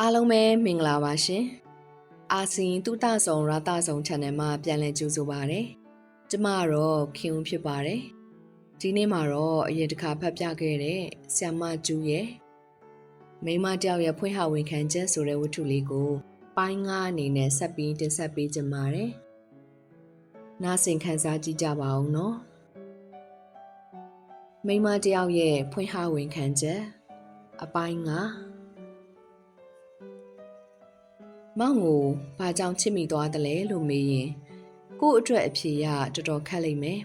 အားလုံးပဲမင်္ဂလာပါရှင်။အာစီတုတဆုံရတဆုံ channel မှာပြန်လည်ကြိုဆိုပါရစေ။ကျမကတော့ခင်ဦးဖြစ်ပါတယ်။ဒီနေ့မှာတော့အရင်တစ်ခါဖတ်ပြခဲ့တဲ့ဆ iam မကျူးရဲ့မိန်းမတယောက်ရဲ့ဖွင့်ဟဝန်ခံချက်ဆိုတဲ့ဝတ္ထုလေးကို ပိုင်းငါးအနေနဲ့ဆက်ပြီးတင်ဆက်ပေးကြပါမယ်။နားဆင်ခံစားကြည့်ကြပါဦးနော်။မိန်းမတယောက်ရဲ့ဖွင့်ဟဝန်ခံချက်အပိုင်းငါး မောင်ကိုဘာကြောင့်ချစ်မိသွားတယ်လဲလို့မေးရင်ကို့အတွက်အဖြေရတော်တော်ခက်လိမ့်မယ်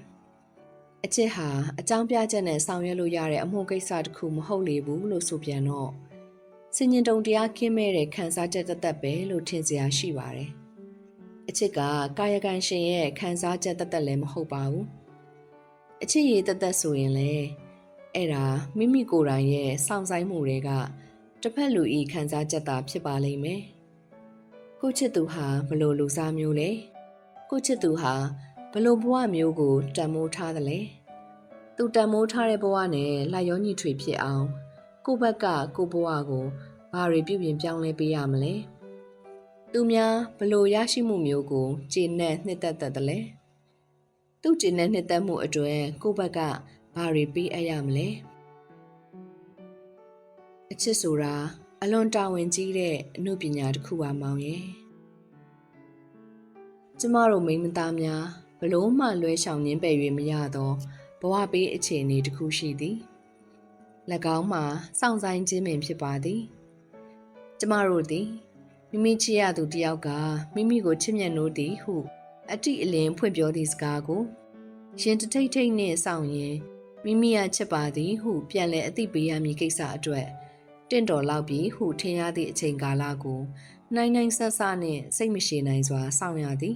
။အချစ်ဟာအကြောင်းပြချက်နဲ့ဆောင်ရွက်လို့ရတဲ့အမှုကိစ္စတစ်ခုမဟုတ်လေဘူးလို့ဆိုပြန်တော့စင်ញင်တုံတရားခင်းမဲ့တဲ့ခံစားချက်တသက်ပဲလို့ထင်စရာရှိပါတယ်။အချစ်ကကာယကံရှင်ရဲ့ခံစားချက်တသက်လည်းမဟုတ်ပါဘူး။အချစ်ရည်တသက်ဆိုရင်လေအဲ့ဒါမိမိကိုယ်တိုင်ရဲ့စောင့်ဆိုင်မှုတွေကတစ်ဖက်လူဤခံစားချက်သာဖြစ်ပါလိမ့်မယ်။ ကိုချစ်သူဟာဘလို့လူစားမျိုးလဲကိုချစ်သူဟာဘလို့ဘဝမျိုးကိုတန်မိုးထားသလဲသူတန်မိုးထားတဲ့ဘဝနဲ့လိုက်ရောညီထွေဖြစ်အောင် ကိုဘက်ကကိုဘဝကိုဘာတွေပြုပြင်ပြောင်းလဲပေးရမလဲသူများဘလို့ရရှိမှုမျိုးကိုကျေနပ်နှစ်သက်သက်သလဲသူကျေနပ်နှစ်သက်မှုအတွက်ကိုဘက်ကဘာတွေပေးအပ်ရမလဲအချစ်ဆိုတာ အလွန်တာဝန်ကြီးတဲ့အမှုပညာတစ်ခုပါမောင်ရဲ့ကျမတို့မိန်းမသားများဘလို့မှလွဲရှောင်ရင်းပယ်၍မရသောဘဝပေးအခြေအနေတစ်ခုရှိသည်၎င်းမှာစောင့်ဆိုင်ခြင်းပင်ဖြစ်ပါသည်ကျမတို့သည်မိမိချစ်ရသူတယောက်ကမိမိကိုချစ်မြတ်နိုးသည်ဟုအတိအလင်းဖွင့်ပြောသည့်စကားကိုရှင်တထိတ်ထိတ်နှင့်စောင့်ရင်မိမိရချစ်ပါသည်ဟုပြန်လည်အသိပေးရမည်ကိစ္စအတွက် တင့်တော်လောက်ပြီးဟုထင်ရသည့်အချိန်ကာလကိုနိုင်နိုင်ဆက်ဆက်နှင့်စိတ်မရှိနိုင်စွာစောင့်ရသည်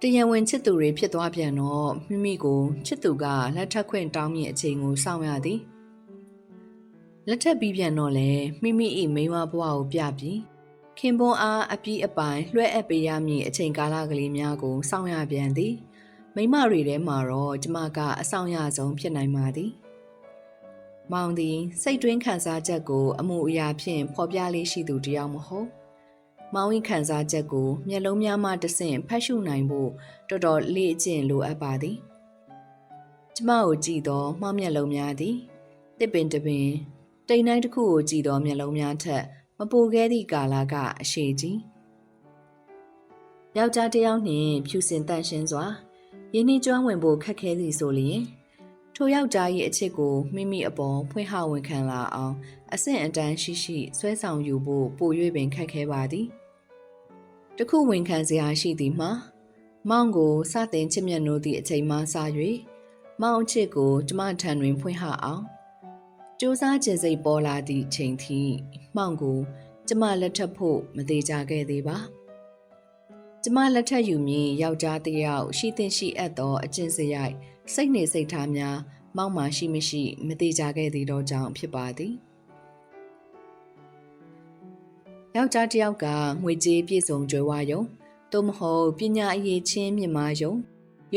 တရံဝင်ချစ်သူတွေဖြစ်သွားပြန်တော့မိမိကိုချစ်သူကလက်ထပ်ခွင့်တောင်းမြင့်အချိန်ကိုစောင့်ရသည်လက်ထပ်ပြီးပြန်တော့လေမိမိ၏မိန်းမဘဝကိုပြပြီးခင်ပွန်းအားအပြီးအပိုင်လွှဲအပ်ပေးရမည့်အချိန်ကာလကလေးများကိုစောင့်ရပြန်သည်မိမတွေထဲမှာတော့ကျမကအဆောင်ရဆုံးဖြစ်နိုင်ပါသည်။ မောင်သည်စိတ်တွင်းခံစားချက်ကို အမှုအရာဖြင့်ဖော်ပြလေးရှိသူတယောက်မဟုတ်။မောင်၏ခံစားချက်ကိုမျက်လုံးများမှတဆင့်ဖတ်ရှုနိုင်ဖို့တော်တော်လေ့ကျင့်လိုအပ်ပါသည်။ကျမကိုကြည့်သောမှောင်မျက်လုံးများသည်တစ်ပင်တပင်တိမ်တိုင်းတစ်ခုကိုကြည့်သောမျက်လုံးများထက်မပူခဲ့သည့်ကာလကအရှိကြီး။ယောက်ျားတစ်ယောက်နှင့်ဖြူစင်တန့်ရှင်းစွာရင်းနှီးကျွမ်းဝင်ဖို့ခက်ခဲသည်ဆိုလျင် ထိုယောက်ျား၏အချစ်ကိုမိမိအပေါ်ဖွင့်ဟဝန်ခံလာအောင်အဆင့်အတန်းရှိရှိဆွဲဆောင်ယူဖို့ပို၍ပင်ခက်ခဲပါသည်တခုဝန်ခံစရာရှိသည်မှာမောင်ကိုစတင်ချစ်မြတ်နိုးသည့်အချိန်မှစ၍မောင်အချစ်ကိုကျမထံတွင်ဖွင့်ဟအောင်စူးစမ်းခြင်းစိတ်ပေါ်လာသည့်ချိန်ထိမောင်ကိုကျမလက်ထပ်ဖို့မသေးကြခဲ့သေးပါကျမလက်ထက်ယူမည်ယောက်ျားတစ်ယောက်ရှိသင့်ရှိအပ်သောအကျင့်စရိုက် စိတ်နေစိတ်ထားများမောက်မှရှိမရှိမသေးကြခဲ့သေးတော့ကြောင့်ဖြစ်ပါသည်ယောက်ျားတစ်ယောက်ကငွေကြေးပြည့်စုံကြွယ်ဝယုံသို့မဟုတ်ပညာအရေးချင်းမြင့်မားယုံ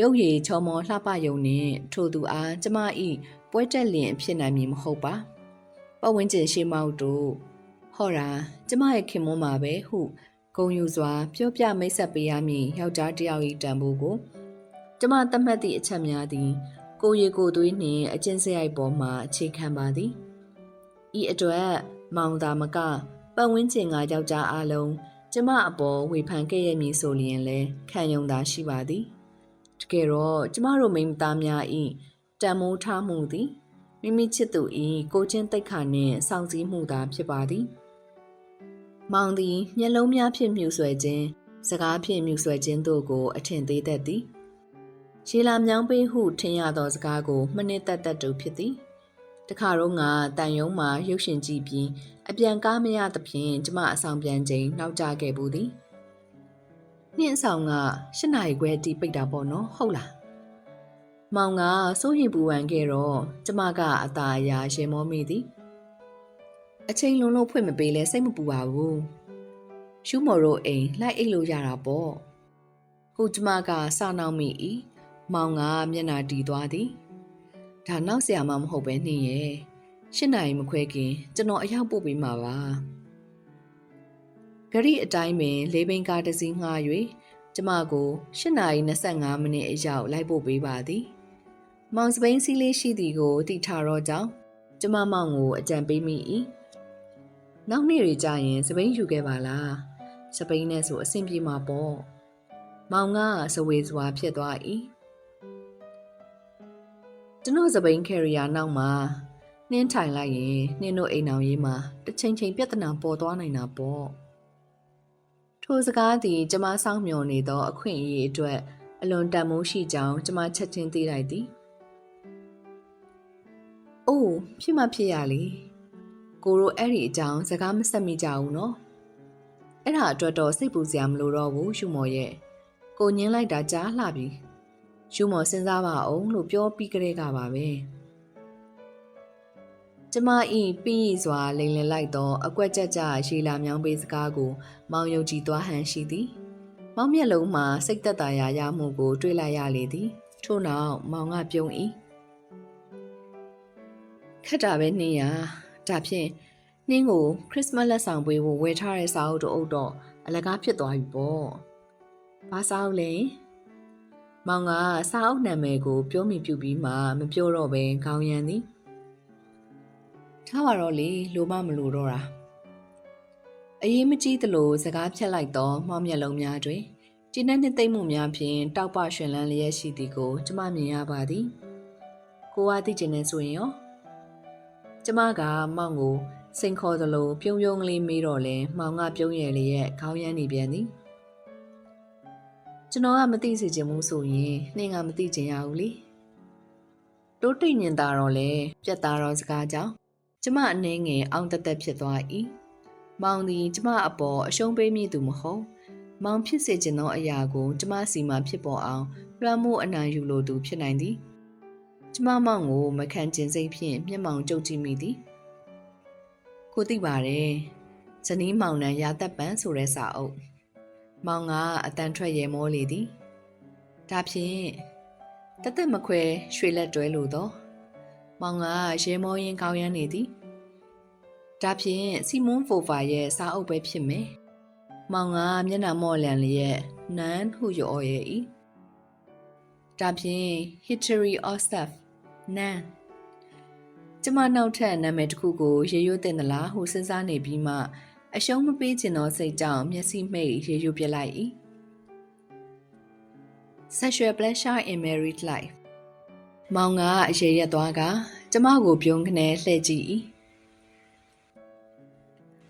ရုပ်ရည်ချောမောလှပယုံနှင့်ထို့သူအားကျမ၏ပွဲတက်လင်ဖြစ်နိုင်မည်မဟုတ်ပါပတ်ဝန်းကျင်ရှိမောက်တို့ဟောတာကျမရဲ့ခင်မွန်းမှာပဲဟုဂုံယူစွာ ပြောပြမိတ်ဆက်ပေးရမည်ယောက်ျားတစ်ယောက်၏တန်ဖိုးကို ကျမသတ်မှတ်သည့်အချက်များသည် ကိုရီကိုသွေးနှင့်အကျဉ်းစရိုက်ပေါ်မှအခြေခံပါသည်ဤအတွက်မောင်သာမကပတ်ဝန်းကျင်ကယောက်ျားအလုံးကျမအပေါ်ဝေဖန်ခဲ့ရမည်ဆိုလျင်လည်းခံယုံသာရှိပါသည်တကယ်တော့ကျမတို့မိန်းမသားများ၏တန်မိုးထားမှုသည်မိမိချစ်သူ၏ကိုချင်းတိတ်ခါနှင့်စောင့်စည်းမှုသာဖြစ်ပါသည်မောင်သည်မျက်လုံးများဖြင့်မြှူဆွဲခြင်းစကားဖြင့်မြှူဆွဲခြင်းတို့ကိုအထင်သေးတတ်သည် ရှီလာမြောင်းပေးဟုထင်ရသောစကားကိုမနစ်သက်သက်တူဖြစ်သည်တခါတော့ငါတန်ယုံမှာရုပ်ရှင်ကြည့်ပြီးအပြန်ကားမရသဖြင့်ကျမအဆောင်ပြန်ချိန်နောက်ကျခဲ့ဘူးသည်နှင်းဆောင်က၈နာရီခွဲတီးပိတ်တာပေါ့နော်ဟုတ်လားမောင်ကစိုးရင်ပူပန်ခဲ့တော့ကျမကအตาအရာရှင်မောမိသည်အချိန်လုံးလုံးဖွင့်မပေးလဲစိတ်မပူပါဘူးရှူးမော်တို့အိမ်လိုက်အိတ်လို့ရတာပေါ့ခုကျမကစနောက်မိ၏ မောင်ကမျက်နာတီသွားသည်ဒါနောက်ဆရာမမဟုတ်ပဲနှင်းရဲ့ရှစ်နိုင်မခွဲခင်ကျွန်တော်အရောက်ပို့ပေးမှာပါဂရိအတိုင်းပင်လေးဘိန်းကားတစ်စီးငှား၍ကျမကို8:25မိနစ်အရောက်လိုက်ပို့ပေးပါသည်။မောင်စပိန်စီးလေးရှိသည်ကိုတိထားတော့ကြောင်းကျမမောင်ကိုအကြံပေးမိ၏။နောက်နေ့တွေကျရင်စပိန်ယူခဲ့ပါလား။စပိန်နဲ့ဆိုအဆင်ပြေမှာပေါ့။မောင်ကစဝေစွာဖြစ်သွား၏။ ကျွန်တော်စပိန်ကယ်ရီယာနောက်မှာနှင်းထိုင်လိုက်ရင်နှင်းတို့အိမ်အောင်ရေးမှာတစ်ချိန်ချိန်ပြဿနာပေါ်သွားနိုင်တာပေါ့။ထိုစကားသည်ကျမစောင့်မျှော်နေသောအခွင့်အရေးအတွက်အလွန်တန်မိုးရှိကြောင်းကျမချက်ချင်းသိလိုက်သည်။အိုးဖြစ်မှဖြစ်ရလေ။ကိုရိုအဲ့ဒီအကြောင်းစကားမဆက်မိကြဘူးနော်။အဲ့ဒါအတွက်တော့စိတ်ပူစရာမလိုတော့ဘူးရှုမော်ရဲ့။ကိုညင်းလိုက်တာကြားလှပြီ။ ရှုမော်စဉ်းစားပါအောင်လို့ပြောပြီးကြတဲ့ကပါပဲ။ကျမဤပြီးစွာလိန်လည်လိုက်သောအကွက်ကြက်ကြရှည်လာမြောင်းပေးစကားကို မောင်ယုံကြည်သွားဟန်ရှိသည်။မောင်မျက်လုံးမှာစိတ်သက်သာရာရမှုကို တွေ့လိုက်ရလေသည်။ထို့နောက်မောင်ကပြုံး၏။ခက်တာပဲနှင်းရ။ဒါဖြင့်နှင်းကိုခရစ်စမတ်လက်ဆောင်ပေးဖို့ဝယ်ထားတဲ့စာအုပ်တို့အုပ်တော့အလကားဖြစ်သွားပြီပေါ့။ဘာစာအုပ်လဲ။ မောင်ကစာအုပ်နာမည်ကို ပြောမိပြုပြီးမှမပြောတော့ဘဲခေါင်းရမ်းသည်။ထားပါတော့လေလိုမမလိုတော့တာ။အရေးမကြီးသလိုစကားဖြတ်လိုက်တော့မှောင်မျက်လုံးများတွင်ကျင်းတဲ့နှစ်သိမ့်မှုများဖြင့်တောက်ပရွှင်လန်းလျက်ရှိသည်ကိုကျမမြင်ရပါသည်။ကိုကသိကျင်နေဆိုရင်ရောကျမကမောင်ကိုစိန်ခေါ်သလိုပြုံးပြုံးကလေးမေးတော့လဲမောင်ကပြုံးရယ်လျက်ခေါင်းရမ်းနေပြန်သည်။ ကျွန်တော်ကမသိစေချင်ဘူးဆိုရင်နှင်းကမသိချင်ရဘူးလေ။တိုးတိတ်ညင်တာတော့လေပြက်သားတော့စကားကြောင့်ကျမအနေငယ်အောင်တက်တက်ဖြစ်သွား၏မောင်သည်ကျမအပေါ်အရှုံးပေးမိသူမဟုတ်မောင်ဖြစ်စေခြင်းသောအရာကိုကျမစီမှာဖြစ်ပေါ်အောင်လွှမ်းမိုးအနိုင်ယူလိုသူဖြစ်နိုင်သည်ကျမမောင်ကိုမခံကျင်စိတ်ဖြင့်မျက်မှောင်ကြုတ်ကြည့်မိသည်ကိုသိပါတယ်ဇနီးမောင်နှံရာသက်ပံဆိုတဲ့စာအုပ် မောင်ကအတန်ထွက်ရဲမောလေသည်ဒါဖြင့်တသက်မခွဲရွှေလက်တွဲလို့တော့မောင်ကရဲမောရင်ကောင်းရမ်းနေသည်ဒါဖြင့်စီမွန်ဖိုဖာရဲ့စာအုပ်ပဲဖြစ်မယ်မောင်ကမျက်နှာမော့လန်လျက်နန်ဟုရော်ရဲ့ဤဒါဖြင့် history of self နန်ကျမနောက်ထပ်နာမည်တစ်ခုကိုရေရွတ်တင်သလားဟုစဉ်းစားနေပြီးမှ အရှုံးမပေးခြင်းသောစိတ်ကြောင့်မျက်စိမှိတ်ရေရွတ်ပြလိုက်၏. Sexual pleasure in married life မောင်ကအရေရက်သွားကကျမကိုပြုံးခနဲလှည့်ကြည့်၏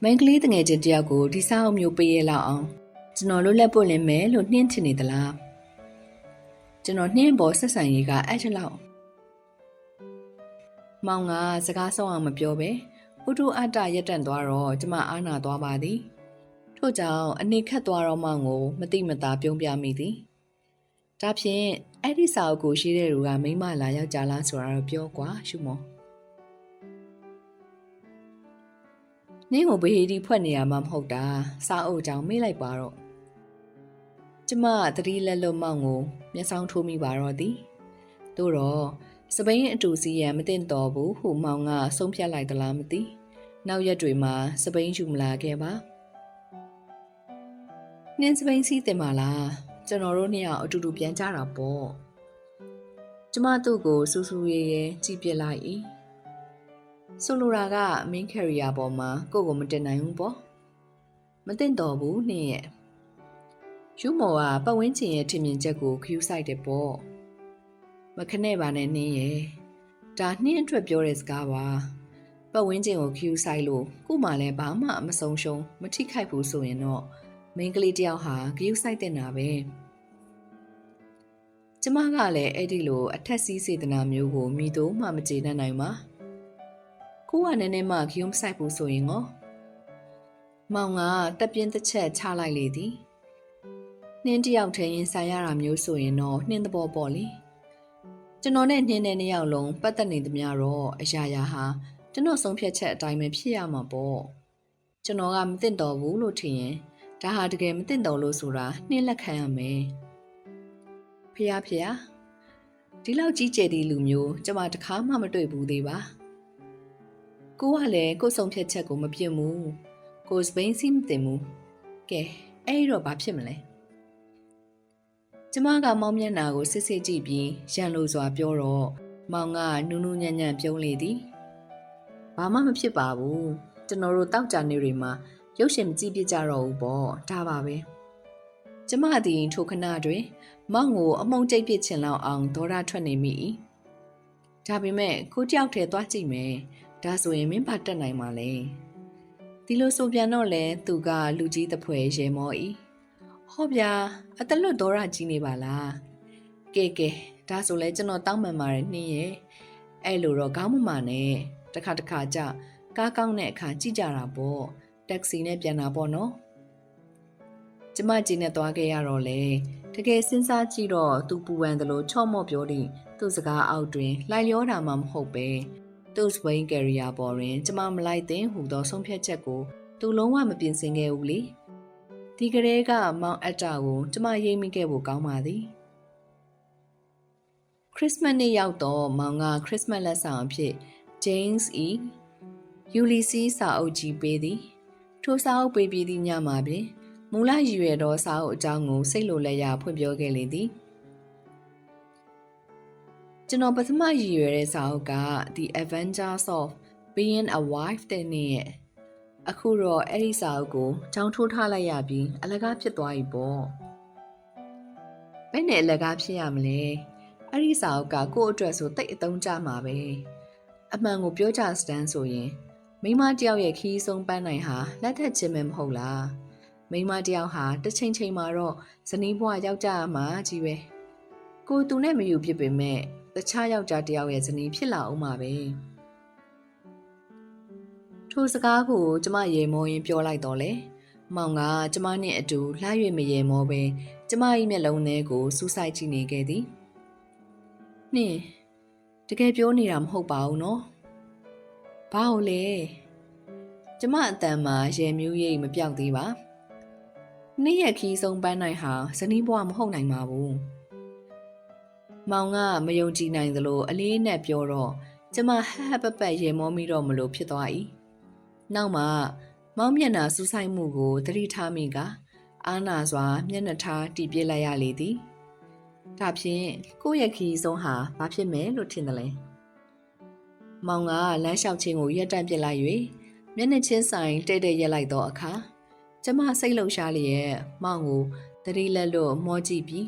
မင်းကလေးတငယ်ချင်းတယောက်ကိုဒီစားအုပ်မျိုးပေးရလောက်အောင်ကျွန်တော်လွတ်လပ်ပွင့်လင်းမယ်လို့နှင်းချင်နေသလားကျွန်တော်နှင်းပေါ်ဆက်ဆံရေးကအဲ့ချက်လောက်မောင်ကစကားဆုံးအောင်မပြောပဲ ဥတုအတ္တရက်တန့်သွားတော့ကျမအားနာသွားပါသည်ထို့ကြောင့်အနေခတ်သွားတော့မောင်ကို မတိမတာပြုံးပြမိသည်ဒါဖြင့်အဲ့ဒီစာအုပ်ကိုရှိတဲ့လူကမိမလာယောက်ျားလားဆိုတာတော့ပြောကွာရှုမောနင်းကိုဘေးဟီဒီဖွက်နေရမှာမဟုတ်တာစာအုပ်ကြောင့်မေးလိုက်ပါတော့ကျမသတိလက်လွတ်မောင်ကိုမျက်စောင်းထိုးမိပါတော့သည်တို့တော့စပိန်အတူစီရန်မတင်တော်ဘူးဟုမောင်ကဆုံးဖြတ်လိုက်သလားမသိ နောက်ရက်တွေမှာစပိန်ယူမလာခဲ့ပါနင်းစပိန်စီးတင်ပါလားကျွန်တော်တို့နှစ်ယောက်အတူတူပြန်ကြတာပေါ့ကျမသူ့ကိုစူးစူးရဲရဲကြည့်ပြလိုက်၏ဆိုလိုတာက main carrier ပေါ်မှာကိုယ့်ကိုမတင်နိုင်ဘူးပေါ့မတင်တော်ဘူးနင်းရဲ့ယူမော်ကပတ်ဝန်းကျင်ရဲ့ထင်မြင်ချက်ကိုခ ्यू ဆိုင်တယ်ပေါ့မခနဲ့ပါနဲ့နင်းရဲ့ဒါနှင်းအတွက်ပြောတဲ့စကားပါ ပတ်ဝန်းကျင်ကိုခ ्यू ဆိုင်လို့ကို့မှလည်းဘာမှမဆုံးရှုံးမထိခိုက်ဘူးဆိုရင်တော့မိန်းကလေးတယောက်ဟာဂယုစိုက်တင်တာပဲကျမကလည်းအဲ့ဒီလိုအထက်စီးစေတနာမျိုးကိုမိတော့မှမကျေနပ်နိုင်ပါကိုကနည်းနည်းမှဂယုမဆိုင်ဘူးဆိုရင်ရောမောင်ကတက်ပြင်းတစ်ချက်ချလိုက်လေသည်နှင်းတယောက်ထဲရင်ဆိုင်ရတာမျိုးဆိုရင်တော့နှင်းသဘောပေါ့လေကျွန်တော်နဲ့နှင်းတဲ့နှစ်ယောက်လုံးပတ်သက်နေသမျှတော့အရာရာဟာ ကျွန်တော်ဆုံးဖြတ်ချက်အတိုင်းပဲဖြစ်ရမှာပေါ့ကျွန်တော်ကမသိတော့ဘူးလို့ထင်ရင်ဒါဟာတကယ်မသိတော့လို့ဆိုတာနှင်းလက်ခံရမယ်ဖះဖះဒီလောက်ကြီးကျယ်တဲ့လူမျိုးကျွန်မတခါမှမတွေ့ဘူးသေးပါကိုကလည်းကိုယ်ဆုံးဖြတ်ချက်ကိုမပြစ်ဘူးကိုစပိန်စီမတင်ဘူးကဲအဲ့ဒီတော့ဘာဖြစ်မလဲကျမကမောင်မျက်နှာကိုစစ်စစ်ကြည့်ပြီးရန်လိုစွာပြောတော့မောင်ကနူးနူးညံ့ညံ့ပြုံးလေသည် ဘာမှမဖြစ်ပါဘူးကျွန်တော်တို့တောက်ကြနေတွေမှာရုပ်ရှင်မကြည့်ပြကြတော့ဘူးပေါ့ဒါပါပဲကျမသည်ထိုခဏတွင်မောင်ကိုအမုံကျိတ်ပစ်ချင်လောက်အောင်ဒေါရထွက်နေမိ၏ဒါပေမဲ့ကိုတယောက်တည်းသွားကြည့်မယ်ဒါဆိုရင်မင်းဘာတက်နိုင်မှာလဲဒီလိုဆိုပြန်တော့လဲသူကလူကြီးတစ်ဖွဲရေမော၏ဟောဗျာအတလွတ်ဒေါရကြီးနေပါလားကဲကဲဒါဆိုလဲကျွန်တော်တောင်းပန်ပါတယ်နှင်းရဲ့အဲ့လိုတော့ကောင်းမမှနဲ့ တခါတခါကြကားကောင်းတဲ့အခါကြည့်ကြတာပေါ့တက္ကစီနဲ့ပြန်တာပေါ့နော်ကျမကြီးနဲ့သွားခဲ့ရတော့လေတကယ်စဉ်းစားကြည့်တော့သူပူပန်တယ်လို့ချော့မော့ပြောသည့်သူ့စကားအောက်တွင်လိုက်လျောတာမှမဟုတ်ပဲသူ့စပိန်ကယ်ရီယာပေါ်တွင်ကျမမလိုက်သင့်ဟူသောဆုံးဖြတ်ချက်ကိုသူလုံးဝမပြင်ဆင်ခဲ့ဘူးလေဒီကလေးကမောင်အတ္တာကိုကျမရိပ်မိခဲ့ဖို့ကောင်းပါသည်ခရစ်စမတ်နေ့ရောက်တော့မောင်ကခရစ်စမတ်လက်ဆောင်အဖြစ် James E. Ulysses စာအုပ်ကြီးပေးသည်ထိုစာအုပ်ပေးပြီးသည့်ညမှာပင်မူလရည်ရွယ်သောစာအုပ်အကြောင်းကိုစိတ်လိုလက်ရဖွင့်ပြောခဲ့လေသည်ကျွန်တော်ပထမရည်ရွယ်တဲ့စာအုပ်က The Avengers of Being a Wife တဲ့နေ့ရဲ့အခုတော့အဲ့ဒီစာအုပ်ကိုကြောင်းထိုးထားလိုက်ရပြီးအလကားဖြစ်သွားပြီပေါ့ဘယ်နဲ့အလကားဖြစ်ရမလဲအဲ့ဒီစာအုပ်ကကိုယ့်အတွက်ဆိုတိတ်အသုံးကျမှာပဲ အမှန်ကိုပြောကြစတန်းဆိုရင်မိမတယောက်ရဲ့ခီးဆုံးပန်းနိုင်ဟာလက်ထက်ချင်းပဲမဟုတ်လားမိမတယောက်ဟာတစ်ချိန်ချိန်မှာတော့ဇနီးဘွားယောက်ျားမှာကြီးပဲကိုသူနဲ့မယူဖြစ်ပေမဲ့တခြားယောက်ျားတယောက်ရဲ့ဇနီးဖြစ်လာအောင်ပါပဲထိုစကားကိုကျမရေမောရင်းပြောလိုက်တော့လေမောင်ကကျမနဲ့အတူလှရွေမရေမောပဲကျမ၏မျက်လုံးထဲကိုစူးစိုက်ကြည့်နေခဲ့သည်နှင်း တကယ်ပြောနေတာမဟုတ်ပါဘူးနော်ဘာလို့လဲကျမအတန်မှာရေမျိုးရိပ်မပြောက်သေးပါနေ့ရက်ခီးဆုံးပန်းနိုင်ဟာဇနီးဘွားမဟုတ်နိုင်ပါဘူးမောင်ကမယုံကြည်နိုင်သလိုအလေးနဲ့ပြောတော့ကျမဟဟပပရေမောမိတော့မလို့ဖြစ်သွား၏နောက်မှမောင်မျက်နှာစူးဆိုင်မှုကိုသတိထားမိကအာနာစွာမျက်နှာထားတီးပြလိုက်ရလေသည် ဒါဖြင့်ကိုယ့်ရဲ့ခီးဆုံးဟာဘာဖြစ်မယ်လို့ထင်တယ်လဲမောင်ကလမ်းလျှောက်ခြင်းကိုရက်တန့်ပစ်လိုက်၍မျက်နှာချင်းဆိုင်တိတ်တိတ်ရက်လိုက်သောအခါကျမစိတ်လှုပ်ရှားလျက်မောင်ကိုတတိလက်လို့မောကြည့်ပြီး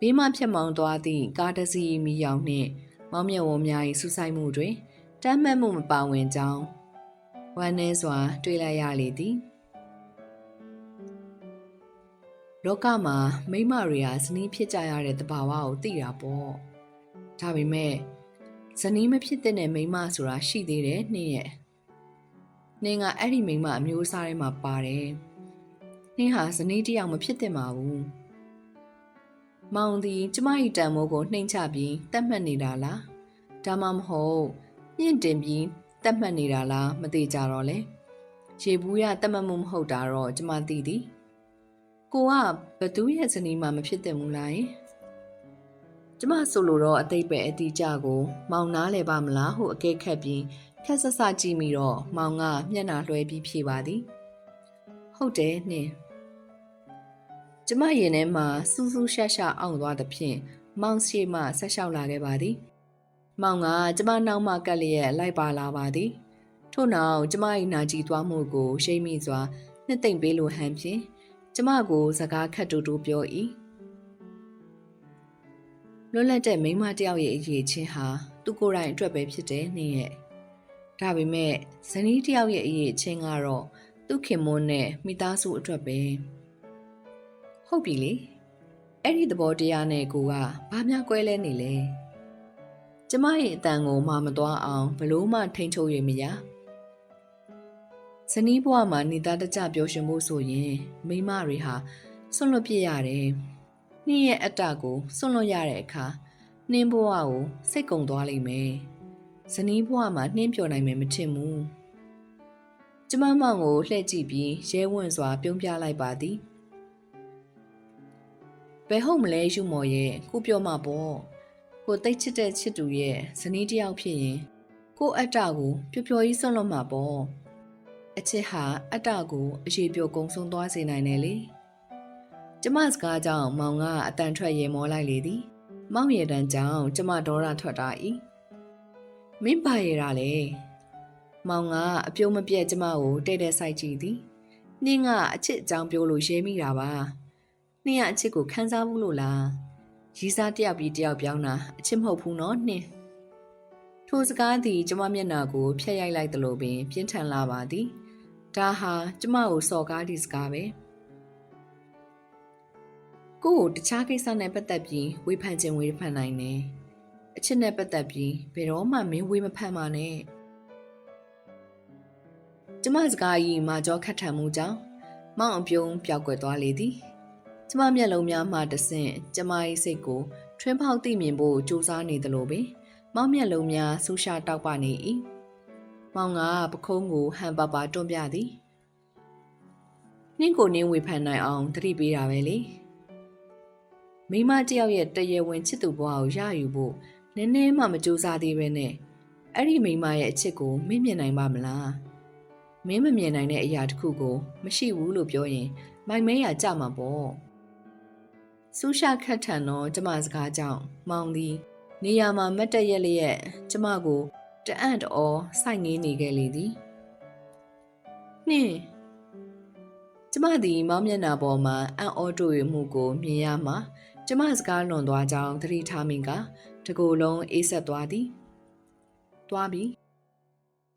ဘေးမှဖြတ်မောင်းသွားသည့်ကားတစ်စီးမီရောင်နှင့်မောင်မြတ်ဝများ၏စူးစိုက်မှုတွင်တမ်းမှတ်မှုမပါဝင်ကြောင်းဝမ်းနည်းစွာ တွေးလိုက်ရလေသည် လောကမှာမိမတွေဟာဇနီးဖြစ်ကြရတဲ့တဘာဝကိုသိတာပေါ့ဒါပေမဲ့ဇနီးမဖြစ်တဲ့မိမဆိုတာရှိသေးတယ်နှင်းရဲ့နှင်းကအဲ့ဒီမိမအမျိုးအစားထဲမှာပါတယ်နှင်းဟာဇနီးတစ်ယောက်မဖြစ်သင့်ပါဘူးမောင်သည်ကျမ၏တန်မိုးကိုနှိမ်ချပြီးတတ်မှတ်နေတာလားဒါမှမဟုတ်မြင့်တင်ပြီးတတ်မှတ်နေတာလားမသိကြတော့လေရေဘူးရတတ်မှတ်မှုမဟုတ်တာတော့ကျမသိသည် ကိုကဘသူရဲ့ဇနီးမှမဖြစ်သင့်ဘူးလားယင်ကျမဆိုလိုတော့အသိပဲအတိကြကို မောင်နားလဲပါမလားဟုအကဲခတ်ပြီးခက်ဆဆကြည့်မိတော့မောင်ကမျက်နှာလွှဲပြီးဖြေပါသည်ဟုတ်တယ်နှင်းကျမရင်ထဲမှာစူးစူးရှာရှာအောင်သွားသဖြင့်မောင်ရှိမှဆက်လျှောက်လာခဲ့ပါသည်မောင်ကကျမနောက်မှကက်လျက်လိုက်ပါလာပါသည်ထို့နောက်ကျမ၏နာကြည်သွားမှုကိုရှိမိစွာနှစ်သိမ့်ပေးလိုဟန်ဖြင့် ကျမကိုစကားခတ်တူတူပြော၏လွတ်လပ်တဲ့မိန်းမတယောက်ရဲ့အရေးချင်းဟာသူကိုယ်တိုင်အတွက်ပဲဖြစ်တယ်နှင်းရဲ့ဒါပေမဲ့ဇနီးတယောက်ရဲ့အရေးချင်းကတော့သူခင်မွန်းနဲ့မိသားစုအတွက်ပဲဟုတ်ပြီလေအဲ့ဒီသဘောတရားနဲ့ကိုကဘာများကွဲလဲနေလဲကျမရဲ့အတန်ကိုမမသွားအောင်ဘလို့မှထိန်ချုပ်ရမရ ဇနီးဘဝမှာနေသားတကြပြောရှင်ဖို့ဆိုရင် မိမတွေဟာဆွန့်လွတ်ပြစ်ရတယ်နှင်းရဲ့အတ္တကိုဆွန့်လွတ်ရတဲ့အခါနှင်းဘဝကိုစိတ်ကုံသွားလိမ့်မယ်ဇနီးဘဝမှာနှင်းပျော်နိုင်မယ်မထင်ဘူးကျမမောင်ကိုလှည့်ကြည့်ပြီးရဲဝံ့စွာပြုံးပြလိုက်ပါသည်ဘယ်ဟုတ်မလဲယူမော်ရဲ့ကိုပြောမှာပေါ့ကိုတိတ်ချစ်တဲ့ချစ်သူရဲ့ဇနီးတယောက်ဖြစ်ရင်ကိုအတ္တကိုပျော်ပျော်ကြီးဆွန့်လွတ်မှာပေါ့ အချစ်ဟာအတ္တကိုအရေးပြကုံဆုံးသွားစေနိုင်တယ်လေကျမစကားကြောင့်မောင်ကအတန်ထွက်ရေမောလိုက်လေသည်မောင်ရတန်ကြောင့်ကျမဒေါရထွက်တာဤမင်းပါရတာလေမောင်ကအပြုံးမပြက်ကျမကိုတဲ့တဲ့ဆိုင်ကြည့်သည်နင်းကအချစ်အကြောင်းပြောလို့ရဲမိတာပါနင်းကအချစ်ကိုခံစားဘူးလို့လားရီးစားတယောက်ပြီးတယောက်ပြောင်းတာအချစ်မဟုတ်ဘူးနော်နင်းထိုစကားသည်ကျမမျက်နှာကိုဖျက်ရိုက်လိုက်သလိုပင်ပြင်းထန်လာပါသည် ဒါဟာကျမကိုစော်ကားသည့်စကားပဲကိုကိုတခြားကိစ္စနဲ့ပတ်သက်ပြီးဝေဖန်ခြင်းဝေဖန်နိုင်တယ်အချစ်နဲ့ပတ်သက်ပြီးဘယ်တော့မှမင်းဝေမဖန်ပါနဲ့ကျမစကားကြီးမာကြောခတ်ထန်မှုကြောင့်မောင်အပြုံးပျောက်ကွယ်သွားလေသည်ကျမမျက်လုံးများမှတဆင့်ကျမ၏စိတ်ကိုထွင်းဖောက်သိမြင်ဖို့ကြိုးစားနေသလိုပင်မောင်မျက်လုံးများဆူရှာတောက်ပနေ၏ မောင်ကပခုံးကိုဟန်ပါပါတွန်းပြသည်နှင်းကိုနင်းဝေဖန်နိုင်အောင်တတိပေးတာပဲလေမိမတယောက်ရဲ့တရေဝင်ချစ်သူဘဝကိုရယူဖို့နည်းနည်းမှမကြိုးစားသေးပဲနဲ့အဲ့ဒီမိမရဲ့အချစ်ကိုမင်းမြင်နိုင်ပါမလားမင်းမမြင်နိုင်တဲ့အရာတစ်ခုကို မရှိဘူးလို့ပြောရင် မိုင်မဲရကြမှာပေါ့ဆူရှာခတ်ထန်တော့ကျမစကားကြောင့်မောင်သည် နေရာမှာမတ်တက်ရက်လျက်ကျမကို တအံ့တော်စိုက်ငင်းနေခဲ့လေသည်နှင်းကျမသည်မောင်မျက်နှာပေါ်မှာအံ့ဩတွေ့မှုကိုမြင်ရမှာကျမစကားလွန်သွားကြောင်းသတိထားမိကတကူလုံးအေးဆက်သွားသည်သွားပြီ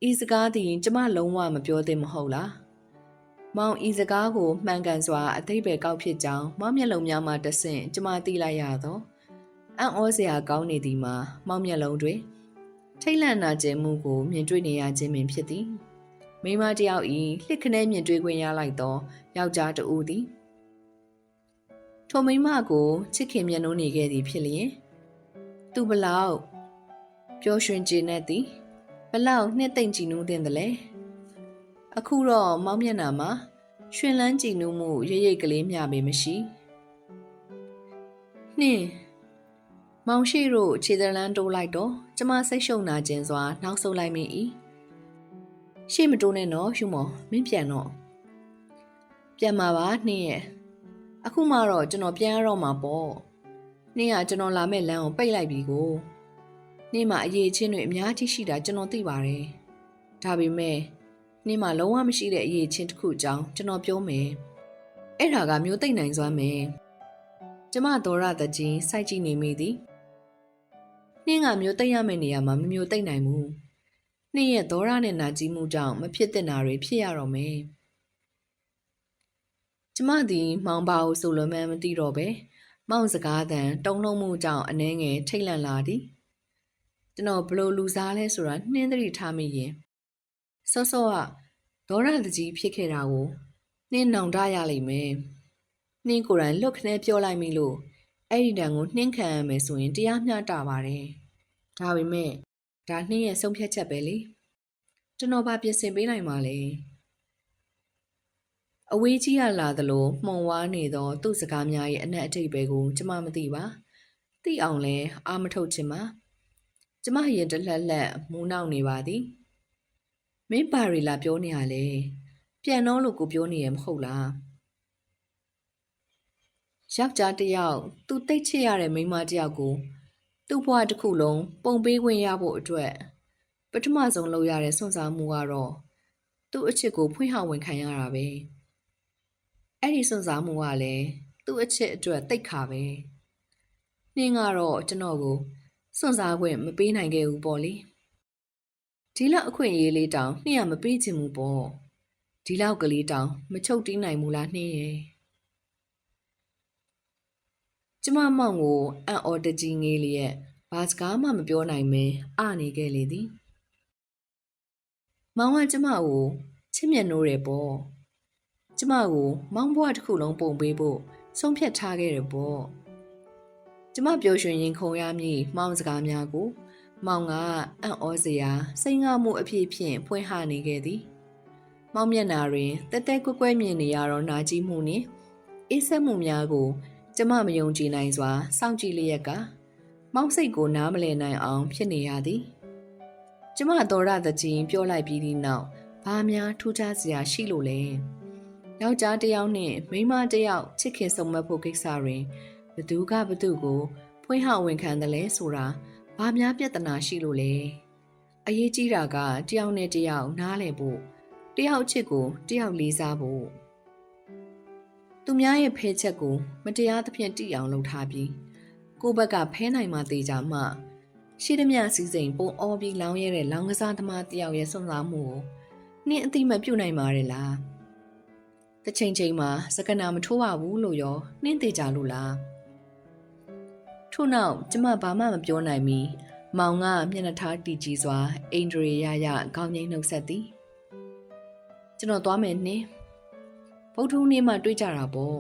ဤစကားသည်ကျမလုံးဝမပြောသင့်မဟုတ်လားမောင်ဤစကားကိုမှန်ကန်စွာအသိပဲကောက်ဖြစ်ကြောင်းမောင်မျက်လုံးများမှတဆင့်ကျမသိလိုက်ရသောအံ့ဩစရာကောင်းနေသည်မှာမောင်မျက်လုံးတွင် ထိတ်လန့်နာကျင်မှုကိုမြင်တွေ့နေရခြင်းပင်ဖြစ်သည်မိမတယောက်ဤလှစ်ခနဲမြင်တွေ့ခွင့်ရလိုက်သောယောက်ျားတဦးသည်ထိုမိမကိုချစ်ခင်မျက်နှာနေခဲ့သည်ဖြစ်လျင်သူဘလောက်ပျော်ရွှင်ခြင်းနဲ့သည်ဘလောက်နှစ်သိမ့်ကြည်နူးတင်တယ်လဲအခုတော့မောင်မျက်နှာမှာရွှင်လန်းကြည်နူးမှုရိပ်ရိပ်ကလေးမျှပေမရှိနှင်း မောင်ရှိတို့ခြေတလန်းတိုးလိုက်တော့ကျမစိတ်ရှုံနာခြင်းစွာနောက်ဆုတ်လိုက်မိ၏ရှေ့မတိုးနဲ့တော့ဟျူမော်မင်းပြန်တော့ပြန်มาပါနှင်းရဲ့အခုမှတော့ကျွန်တော်ပြန်ရတော့မှာပေါ့နှင်းကကျွန်တော်လာမဲ့လမ်းကိုပိတ်လိုက်ပြီကိုနှင်းမှာအရေးချင်းတွေအများကြီးရှိတာကျွန်တော်သိပါတယ်ဒါပေမဲ့နှင်းမှာလုံးဝမရှိတဲ့အရေးချင်းတစ်ခုအကြောင်းကျွန်တော်ပြောမယ်အဲ့ဒါကမျိုးသိမ့်နိုင်စွမ်းမယ်ကျမဒေါရတကြီးစိုက်ကြည့်နေမိသည် နှင်းကမျိုးသိမ့်ရမယ့်နေရာမှာမမျိုးသိမ့်နိုင်ဘူးနှင်းရဲ့ဒေါရနဲ့နာကြီးမှုကြောင့်မဖြစ်တဲ့နာတွေဖြစ်ရတော့မယ်ကျမသည်မောင်ပါကိုဆိုလိုမှန်းမသိတော့ပဲမောင်စကားတန်တုံလုံးမှုကြောင့်အနှဲငယ်ထိတ်လန့်လာသည်ကျွန်တော်ဘလို့လူစားလဲဆိုတာနှင်းသတိထားမိရင်စောစောကဒေါရတကြီးဖြစ်ခဲ့တာကိုနှင်းနောင်တရလိမ့်မယ်နှင်းကိုယ်တိုင်လွတ်ခနဲ့ပြောလိုက်မိလို့ အဲ့ဒီတန်ကိုနှင်းခံရမယ်ဆိုရင်တရားမျှတပါတယ်ဒါပေမဲ့ဒါနှင်းရဲ့ဆုံးဖြတ်ချက်ပဲလေကျွန်တော်ဘာပြင်ဆင်ပေးနိုင်မှာလဲအဝေးကြီးရလာသလိုမှုံဝါးနေသောသူ့စကားများရဲ့အနက်အထိပ်ပဲကိုကျမမသိပါသိအောင်လဲအာမထုတ်ချင်ပါကျမရင်တလက်လက်မူးနောက်နေပါသည်မင်းပါရီလာပြောနေရလေပြန်တော့လို့ကိုပြောနေရမဟုတ်လား ယောက်ျားတစ်ယောက်သူတိတ်ချစ်ရတဲ့မိန်းမတစ်ယောက်ကိုသူ့ဘဝတစ်ခုလုံးပုံပေးခွင့်ရဖို့အတွက်ပထမဆုံးလုပ်ရတဲ့စွန့်စားမှုကတော့သူ့အချစ်ကိုဖွင့်ဟဝင်ခံရတာပဲအဲ့ဒီစွန့်စားမှုကလည်းသူ့အချစ်အတွက်တိတ်ခါပဲနှင်းကတော့ကျွန်တော်ကိုစွန့်စားခွင့်မပေးနိုင်ခဲ့ဘူးပေါ့လေဒီလောက်အခွင့်အရေးလေးတောင်နှင်းရမပေးချင်ဘူးပေါ့ဒီလောက်ကလေးတောင်မချုပ်တီးနိုင်ဘူးလားနှင်းရဲ့ ကျမမောင်ကိုအံ့ဩတကြီးငေးလျက်ဘာစကားမှမပြောနိုင်မင်းအနေခဲ့လေသည်မောင်ကကျမကိုချစ်မြတ်နိုးတယ်ပေါ့ကျမကိုမောင်ဘွားတစ်ခုလုံးပုံပေးဖို့ဆုံးဖြတ်ထားခဲ့တယ်ပေါ့ကျမပျော်ရွှင်ရင်ခုန်ရမည်မောင်စကားများကို မောင်ကအံ့ဩစရာစိတ်ငါမှုအဖြစ်ဖြင့်ဖွင့်ဟနေခဲ့သည် မောင်မျက်နာတွင်တက်တက်ကွက်ကွက်မြင်နေရတော့နာကြီးမှုနှင့်အေးဆက်မှုများကို ကျမမယုံကြည်နိုင်စွာစောင့်ကြည့်လျက်က မောင်စိတ်ကိုနားမလည်နိုင်အောင် ဖြစ်နေရသည်ကျမတော်ရသချင်းပြောလိုက်ပြီးသည့်နောက်ဖဘာများထူးခြားစရာရှိလို့လဲယောက်ျားတစ်ယောက်နဲ့မိန်းမတစ်ယောက်ချစ်ခင်ဆုံမက်ဖို့ကိစ္စတွင်ဘသူကဘသူကို ဖွင့်ဟဝန်ခံတယ်လဲဆိုတာဘာများပြဿနာရှိလို့လဲအရေးကြီးတာကတယောက်နဲ့တယောက်နားလည်ဖို့တယောက်အချစ်ကိုတယောက်လေးစားဖို့ သူများရဲ့ဖဲချက်ကို မတရားသဖြင့်တိအောင်လုပ်ထားပြီးကိုယ့်ဘက်ကဖဲနိုင်မှသေးကြမှရှိသမျှစည်းစိမ်ပုံအော်ပြီးလောင်းရတဲ့လောင်းကစားသမားတယောက်ရဲ့စွန့်စားမှုကိုနင့်အတိမပြုတ်နိုင်ပါရဲ့လားတစ်ချိန်ချိန်မှာစကနာမထိုးပါဘူးလို့ရောနှင်းသေးကြလို့လားထို့နောက်ကျမဘာမှမပြောနိုင်မီမောင်ကမျက်နှာထားတီကြည်စွာအိန္ဒြေရရခေါင်းငိမ့်နှုတ်ဆက်သည်ကျွန်တော်သွားမယ်နှင်း ဗုဒ္ဓဟူးနေ့မှတွေ့ကြတာပေါ့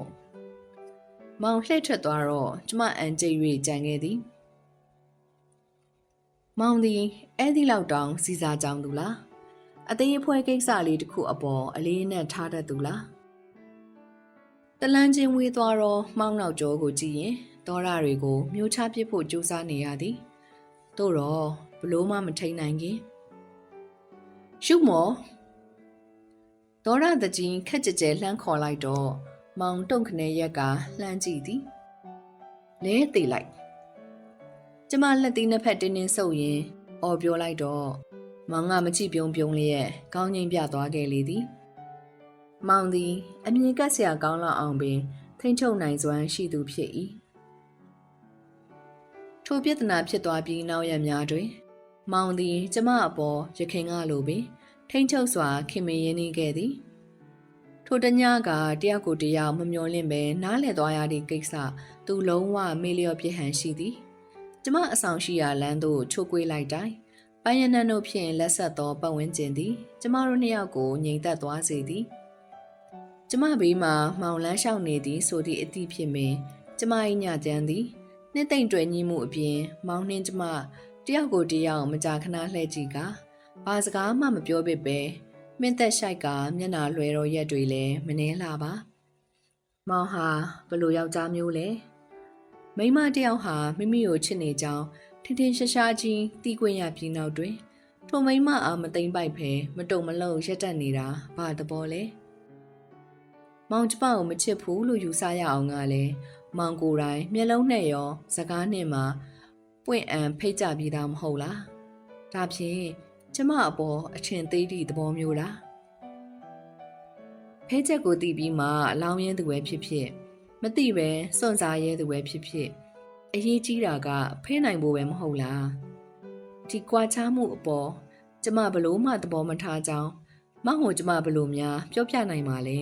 မောင်လှည့်ထွက်သွားတော့ကျမအန်ကျိတ်၍ကြံခဲ့သည်မောင်သည်အဲ့ဒီလောက်တောင်စီစားကြောင်သူလားအသေးအဖွဲကိစ္စလေးတစ်ခုအပေါ်အလေးနဲ့ထားတတ်သူလားတလန်းချင်းဝေးသွားတော့မှောင်းနောက်ကျောကိုကြည့်ရင်ဒေါရတွေကိုမျိုးချပစ်ဖို့ကြိုးစားနေရသည်တို့တော့ဘလို့မှမထိန်နိုင်ခင်ရှုမော် ဒေါရတကြီးခက်ကြဲကြဲလှမ်းခေါ်လိုက်တော့မောင်တုံခနဲရက်ကလှမ်းကြည့်သည်လဲသေးလိုက်ကျမလက်သီးနှစ်ဖက်တင်းတင်းဆုပ်ရင်အော်ပြောလိုက်တော့မောင်ကမကြည့်ပြုံးပြုံးလေးရဲ့ကောင်းငိမ့်ပြသွားခဲ့လေသည်မောင်သည်အမြင်ကပ်စရာကောင်းလောက်အောင်ပင် ထိမ့်ချုပ်နိုင်စွမ်းရှိသူဖြစ်၏ထိုပြဿနာဖြစ်သွားပြီးနောက်ရက်များတွင် မောင်သည် ကျမအပေါ်ရခင်ကလိုပင် ထိမ့်ချုပ်စွာခင်မင်းရင်းနှီးခဲ့သည်ထိုတညကတယောက်ကိုတယောက်မမျော်လင့်ပဲနားလည်သွားရသည့်ကိစ္စသူလုံးဝမေ့လျော့ပြဟန်ရှိသည်ကျမအဆောင်ရှိရာလမ်းသို့ချိုးကွေးလိုက်တိုင်းပိုင်ရနန်တို့ဖြင့်လက်ဆက်သောပတ်ဝန်းကျင်သည်ကျမတို့နှစ်ယောက်ကိုငြိမ်သက်သွားစေသည်ကျမဘေးမှာမှောင်လန်းလျှောက်နေသည်ဆိုသည့်အသည့်ဖြစ်မင်းကျမ၏ညချမ်းသည်နှစ်သိမ့်တွယ်ညီးမှုအပြင် မောင်နှင်းကျမတယောက်ကိုတယောက်မကြာခဏလှည့်ကြည့်က ဘာစကားမှမပြောပစ်ပဲမင်းသက်ဆိုင်ကမျက်နာလွယ်တော်ရက်တွေလည်းမနှဲလာပါမောင်ဟာဘလို့ယောက်ျားမျိုးလဲမိန်းမတယောက်ဟာမိမိကိုချစ်နေကြောင်းထင်ထင်ရှားရှားကြီးတီးခွင့်ရပြီးနောက်တွင်ထိုမိန်းမအားမသိမ့်ပိုက်ဖဲမတုံမလုံရက်တက်နေတာဘာတဘောလဲမောင်ကျမကိုမချစ်ဘူးလို့ယူဆရအောင်ကလည်းမောင်ကိုယ်တိုင်မျက်လုံးနဲ့ရောစကားနဲ့မှပွင့်အံဖိတ်ကြပြီးသားမဟုတ်လားဒါဖြင့် ကျမအပေါ်အထင်သေးသည့်သဘောမျိုးလားဖဲချက်ကိုတီးပြီးမှအလောင်းရင်းသူပဲဖြစ်ဖြစ်မသိပဲစွန့်စားရဲသူပဲဖြစ်ဖြစ်အရေးကြီးတာကဖဲနိုင်ဖို့ပဲမဟုတ်လားဒီကွာခြားမှုအပေါ်ကျမဘလို့မှသဘောမထားကြောင်းမောင်ကိုကျမဘလို့များပြောပြနိုင်ပါလဲ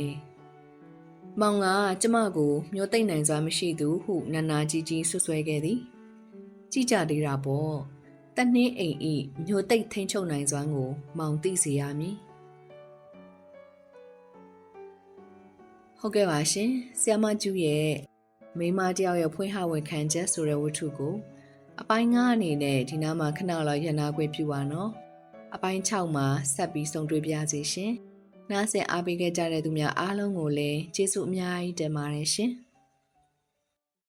မောင်ကကျမကိုမျိုးသိမ့်နိုင်စွာမရှိသူဟုနာနာကြီးကြီးဆွဆွဲခဲ့သည်ကြည့်ကြသေးတာပေါ့ တနှင်းအိမ်ဤမျိုးသိမ့်ထိန်ချုပ်နိုင်စွမ်းကို မောင်သိစေရမည်ဟုတ်ကဲ့ပါရှင်ဆီယမကျူးရဲ့မိမတယောက်ရဲ့ဖွင့်ဟဝန်ခံချက်ဆိုတဲ့ဝတ္ထုကိုအပိုင်း9အနေနဲ့ဒီနားမှာခဏလောက်ရန်နာခွင့်ပြုပါနော်အပိုင်း6မှာဆက်ပြီးဆုံတွေ့ပြစီရှင်နားဆင်အားပေးခဲ့ကြတဲ့သူများအားလုံးကိုလည်းကျေးဇူးအများကြီးတင်ပါတယ်ရှင်